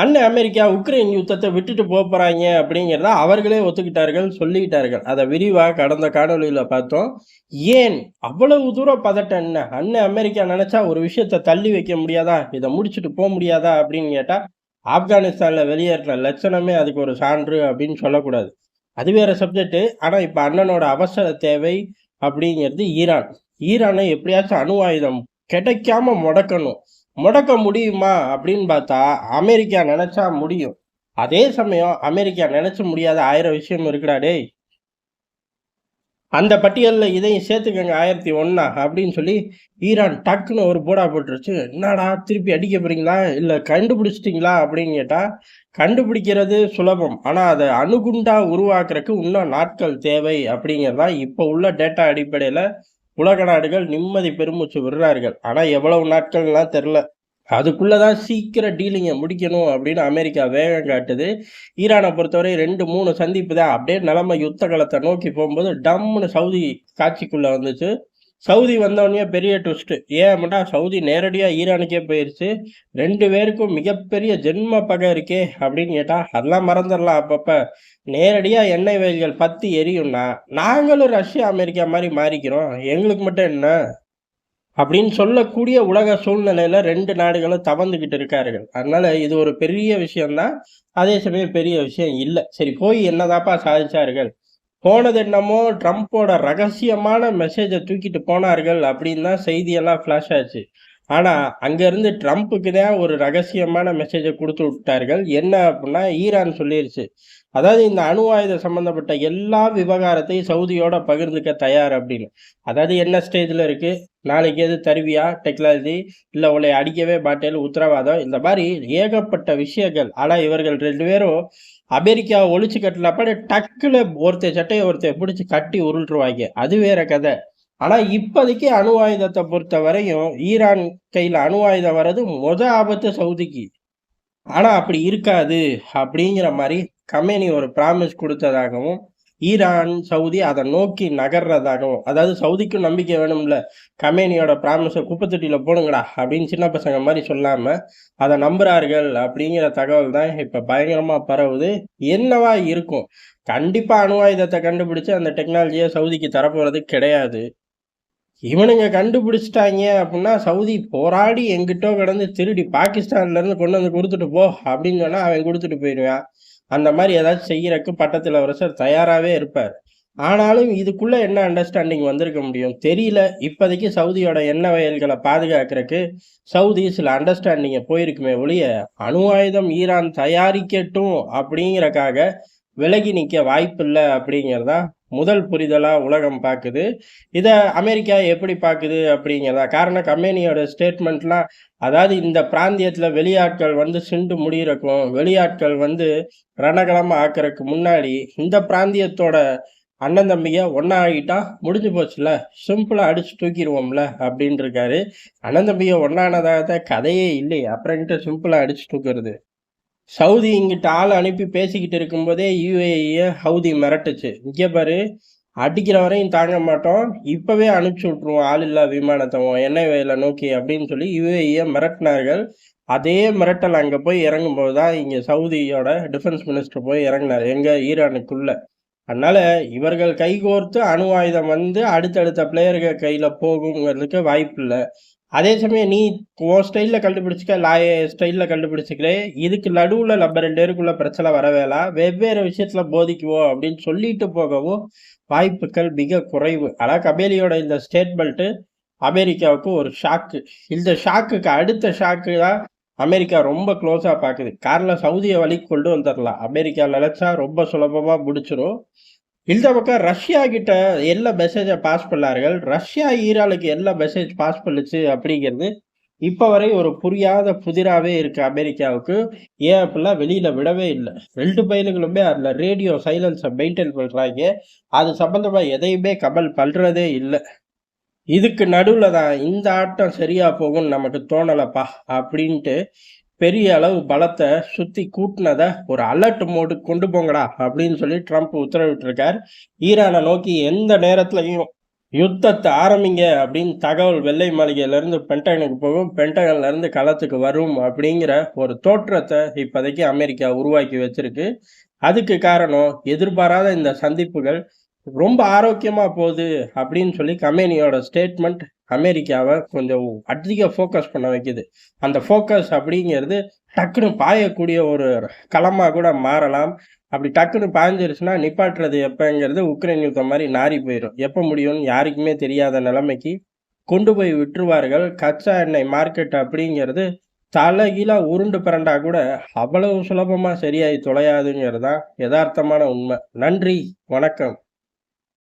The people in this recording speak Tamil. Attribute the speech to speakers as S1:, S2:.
S1: அண்ணன் அமெரிக்கா உக்ரைன் யுத்தத்தை விட்டுட்டு போக அப்படிங்கிறத அவர்களே ஒத்துக்கிட்டார்கள் சொல்லிக்கிட்டார்கள். அதை விரிவாக கடந்த காணொலியில் பார்த்தோம். ஏன் அவ்வளவு தூரம் பதட்டம் என்ன? அண்ணன் அமெரிக்கா நினச்சா ஒரு விஷயத்தை தள்ளி வைக்க முடியாதா? இதை முடிச்சுட்டு போக முடியாதா அப்படின்னு கேட்டால் ஆப்கானிஸ்தானில் வெளியேறின லட்சணமே அதுக்கு ஒரு சான்று அப்படின்னு சொல்லக்கூடாது. அது வேற சப்ஜெக்ட்டு ஆனால் இப்போ அண்ணனோட அவசர தேவை அப்படிங்கிறது ஈரான். ஈரானை எப்படியாச்சும் அணு ஆயுதம் கிடைக்காம முடக்கணும். முடக்க முடியுமா அப்படின்னு பார்த்தா அமெரிக்கா நினச்சா முடியும். அதே சமயம் அமெரிக்கா நினச்ச முடியாத ஆயிரம் விஷயம் இருக்குடா டேய். அந்த பட்டியலில் இதையும் சேர்த்துக்கங்க ஆயிரத்தி ஒன்னா அப்படின்னு சொல்லி ஈரான் டக்குன்னு ஒரு போடா போட்டுருச்சு. என்னடா திருப்பி அடிக்க போறீங்களா? இல்லை கண்டுபிடிச்சிட்டிங்களா அப்படின்னு கேட்டால் கண்டுபிடிக்கிறது சுலபம். ஆனால் அதை அணுகுண்டா உருவாக்குறதுக்கு இன்னும் நாட்கள் தேவை அப்படிங்கிறதான் இப்போ உள்ள டேட்டா அடிப்படையில் உலக நாடுகள் நிம்மதி பெருமூச்சு விடுறார்கள். ஆனால் எவ்வளவு நாட்கள்லாம் தெரில. அதுக்குள்ளதான் சீக்கிரம் டீலிங்கை முடிக்கணும் அப்படின்னு அமெரிக்கா வேகம் காட்டுது. ஈரானை பொறுத்தவரை ரெண்டு மூணு சந்திப்பு தான். அப்படியே நிலைமை யுத்த காலத்தை நோக்கி போகும்போது டம்முன்னு சவுதி காட்சிக்குள்ளே வந்துச்சு. சவுதி வந்தவொடனே பெரிய ட்விஸ்ட்டு ஏன் அப்படின்னா சவுதி நேரடியாக ஈரானுக்கே போயிடுச்சு ரெண்டு பேருக்கும் மிகப்பெரிய ஜென்ம பகை இருக்கே அப்படின்னு கேட்டால் அதெல்லாம் மறந்துடலாம் அப்பப்போ. நேரடியாக எண்ணெய் வயல்கள் பற்றி எரியும்னா நாங்களும் ரஷ்யா அமெரிக்கா மாதிரி மாறிக்கிறோம். எங்களுக்கு மட்டும் என்ன? அப்படின்னு சொல்லக்கூடிய உலக சூழ்நிலையில் ரெண்டு நாடுகளும் தவந்துக்கிட்டு இருக்கார்கள். அதனால் இது ஒரு பெரிய விஷயம்தான். அதே சமயம் பெரிய விஷயம் இல்லை. சரி போய் என்னதாப்பா சாதிச்சார்கள்? போனது என்னமோ ட்ரம்ப்போட ரகசியமான மெசேஜை தூக்கிட்டு போனார்கள் அப்படின்னு தான் செய்தியெல்லாம் ஃப்ளாஷ் ஆச்சு. ஆனால் அங்கேருந்து ட்ரம்ப்புக்கு தான் ஒரு ரகசியமான மெசேஜை கொடுத்து விட்டார்கள். என்ன அப்படின்னா ஈரான் சொல்லிருச்சு. அதாவது இந்த அணு ஆயுதம் சம்மந்தப்பட்ட எல்லா விவகாரத்தையும் சவுதியோட பகிர்ந்துக்க தயார் அப்படின்னு அதாவது என்ன ஸ்டேஜில் இருக்கு? நாளைக்கு எது தருவியா? டெக்னாலஜி இல்லை உங்களை அடிக்கவே மாட்டேன்னு உத்தரவாதம்? இந்த மாதிரி ஏகப்பட்ட விஷயங்கள். ஆனால் இவர்கள் ரெண்டு பேரும் அமெரிக்கா ஒழிச்சு கட்டலப்பட டக்குல ஒருத்தர் சட்டையை ஒருத்தர் பிடிச்சி கட்டி உருட்டுருவாங்க அது வேற கதை. ஆனால் இப்போதைக்கு அணு ஆயுதத்தை பொறுத்த வரையும் ஈரான் கையில் அணு ஆயுதம் வர்றது மொதல் ஆபத்து சவுதிக்கு. ஆனால் அப்படி இருக்காது அப்படிங்கிற மாதிரி கம்பெனி ஒரு ப்ராமிஸ் கொடுத்ததாகவும் ஈரான் சவுதி அதை நோக்கி நகர்றதாகவும் அதாவது சவுதிக்கும் நம்பிக்கை வேணும்ல கம்பெனியோட ப்ராமிஸை குப்பத்தொட்டியில் போடுங்கடா அப்படின்னு சின்ன பசங்க மாதிரி சொல்லாமல் அதை நம்புகிறார்கள் அப்படிங்கிற தகவல் தான் இப்போ பயங்கரமாக பரவுது. என்னவா இருக்கும்? கண்டிப்பாக அணு ஆயுதத்தை கண்டுபிடிச்சு அந்த டெக்னாலஜியை சவுதிக்கு தரப்போகிறது கிடையாது. இவனுங்க கண்டுபிடிச்சிட்டாங்க அப்படின்னா சவுதி போராடி எங்கிட்டோ கிடந்து திருடி பாகிஸ்தான்லேருந்து கொண்டு வந்து கொடுத்துட்டு போ அப்படின்னு சொன்னால் அவன் கொடுத்துட்டு போயிடுவான். அந்த மாதிரி ஏதாச்சும் செய்கிறக்கு பட்டத்தில் அரசர் தயாராகவே இருப்பார். ஆனாலும் இதுக்குள்ளே என்ன அண்டர்ஸ்டாண்டிங் வந்திருக்க முடியும்? தெரியல. இப்போதைக்கு சவுதியோட எண்ணெய் வயல்களை பாதுகாக்கிறதுக்கு சவுதி சில அண்டர்ஸ்டாண்டிங்கை போயிருக்குமே ஒழிய அணு ஆயுதம் ஈரான் தயாரிக்கட்டும் அப்படிங்கிறக்காக விலகி நிற்க வாய்ப்பில்லை அப்படிங்கிறதான் முதல் புரிதலாக உலகம் பார்க்குது இதை அமெரிக்கா எப்படி பார்க்குது அப்படிங்கிறதா? காரணம் கம்பெனியோட ஸ்டேட்மெண்ட்லாம் அதாவது இந்த பிராந்தியத்தில் வெளியாட்கள் வந்து சிண்டு முடிகிறக்கும் வெளியாட்கள் வந்து ரணகலமாக ஆக்கிறதுக்கு முன்னாடி இந்த பிராந்தியத்தோட அண்ணன் தம்பியை ஒன்றா ஆகிட்டா முடிஞ்சு போச்சுல சிம்பிளாக அடித்து தூக்கிடுவோம்ல அப்படின்ட்டு இருக்காரு. அண்ணன் தம்பியை ஒன்றானதாக கதையே இல்லை அப்புறம்கிட்ட சிம்பிளாக அடித்து தூக்குறது. சவுதி இங்கிட்ட ஆள் அனுப்பி பேசிக்கிட்டு இருக்கும்போதே யூஏஇயை ஹவுதி மிரட்டுச்சு. இங்கே பாரு அடிக்கிற வரையும் தாங்க மாட்டோம். இப்போவே அனுப்பிச்சி விட்ருவோம் ஆள் இல்லா விமானத்தை. எண்ணெய் வயலை நோக்கி அப்படின்னு சொல்லி யூஏஇயை மிரட்டினார்கள். அதே மிரட்டல் அங்கே போய் இறங்கும்போது தான் இங்கே சவுதியோட டிஃபென்ஸ் மினிஸ்டர் போய் இறங்கினார் எங்கள் ஈரானுக்குள்ளே. அதனால் இவர்கள் கைகோர்த்து அணு ஆயுதம் வந்து அடுத்தடுத்த பிளேயர்கள் கையில் போகுங்கிறதுக்கு வாய்ப்பு இல்லை அதே சமயம் நீ உன் ஸ்டைலில் கண்டுபிடிச்சிக்க லாய ஸ்டைலில் கண்டுபிடிச்சிக்கிறே இதுக்கு நடுவில் நம்ம ரெண்டு பேருக்குள்ள பிரச்சனை வரவேலா வெவ்வேறு விஷயத்தில் போதிக்குவோம் அப்படின்னு சொல்லிட்டு போகவும் வாய்ப்புகள் மிக குறைவு. ஆனால் கபேலியோட இந்த ஸ்டேட்மெண்ட்டு அமெரிக்காவுக்கு ஒரு ஷாக்கு இந்த ஷாக்குக்கு அடுத்த ஷாக்கு தான் அமெரிக்கா ரொம்ப க்ளோஸாக பார்க்குது. காரில் சவுதியை வழி கொண்டு வந்துடலாம். அமெரிக்கா நினச்சா ரொம்ப சுலபமாக முடிச்சிடும் இந்த பக்கம் ரஷ்யா கிட்ட எல்லா மெசேஜை பாஸ் பண்ணார்கள்? ரஷ்யா ஈரானுக்கு எல்லா மெசேஜ் பாஸ் பண்ணுச்சு அப்படிங்கிறது இப்போ வரை ஒரு புரியாத புதிராகவே இருக்கு அமெரிக்காவுக்கு. ஏன் அப்படிலாம் வெளியில் விடவே இல்லை. ரெண்டு பயிலுகளுமே அதில் ரேடியோ சைலன்ஸை மெயின்டைன் பண்ணுறாங்க அது சம்மந்தமாக எதையுமே கமல் பண்ணுறதே இல்லை. இதுக்கு நடுவில் தான் இந்த ஆட்டம் சரியாக போகும்னு நமக்கு தோணலப்பா அப்படின்ட்டு பெரிய அளவு பலத்தை சுற்றி கூட்டினதை ஒரு அலர்ட் மோடு கொண்டு போங்கடா அப்படின்னு சொல்லி ட்ரம்ப் உத்தரவிட்டிருக்கார். ஈரானை நோக்கி எந்த நேரத்துலையும் யுத்தத்தை ஆரம்பிங்க அப்படின்னு தகவல் வெள்ளை மாளிகையிலேருந்து பென்டகனுக்கு போகும் பென்டகன்லேருந்து களத்துக்கு வரும் அப்படிங்கிற ஒரு தோற்றத்தை இப்போதைக்கு அமெரிக்கா உருவாக்கி வச்சிருக்கு. அதுக்கு காரணம் எதிர்பாராத இந்த சந்திப்புகள் ரொம்ப ஆரோக்கியமாக போகுது அப்படின்னு சொல்லி கம்பெனியோட ஸ்டேட்மெண்ட் அமெரிக்காவை கொஞ்சம் அதிக ஃபோக்கஸ் பண்ண வைக்குது. அந்த ஃபோக்கஸ் அப்படிங்கிறது டக்குன்னு பாயக்கூடிய ஒரு களமாக கூட மாறலாம். அப்படி டக்குன்னு பாய்ஞ்சிருச்சுன்னா நிப்பாட்டுறது எப்போங்கிறது உக்ரைன் யுத்தம் மாதிரி நாறி போயிடும் எப்போ முடியும்னு யாருக்குமே தெரியாத நிலைமைக்கு கொண்டு போய் விட்டுருவார்கள். கச்சா எண்ணெய் மார்க்கெட் அப்படிங்கிறது தலைகீழாக உருண்டு பிறண்டா கூட அவ்வளவு சுலபமாக சரியாகி தொலையாதுங்கிறது தான் யதார்த்தமான உண்மை. நன்றி. வணக்கம்.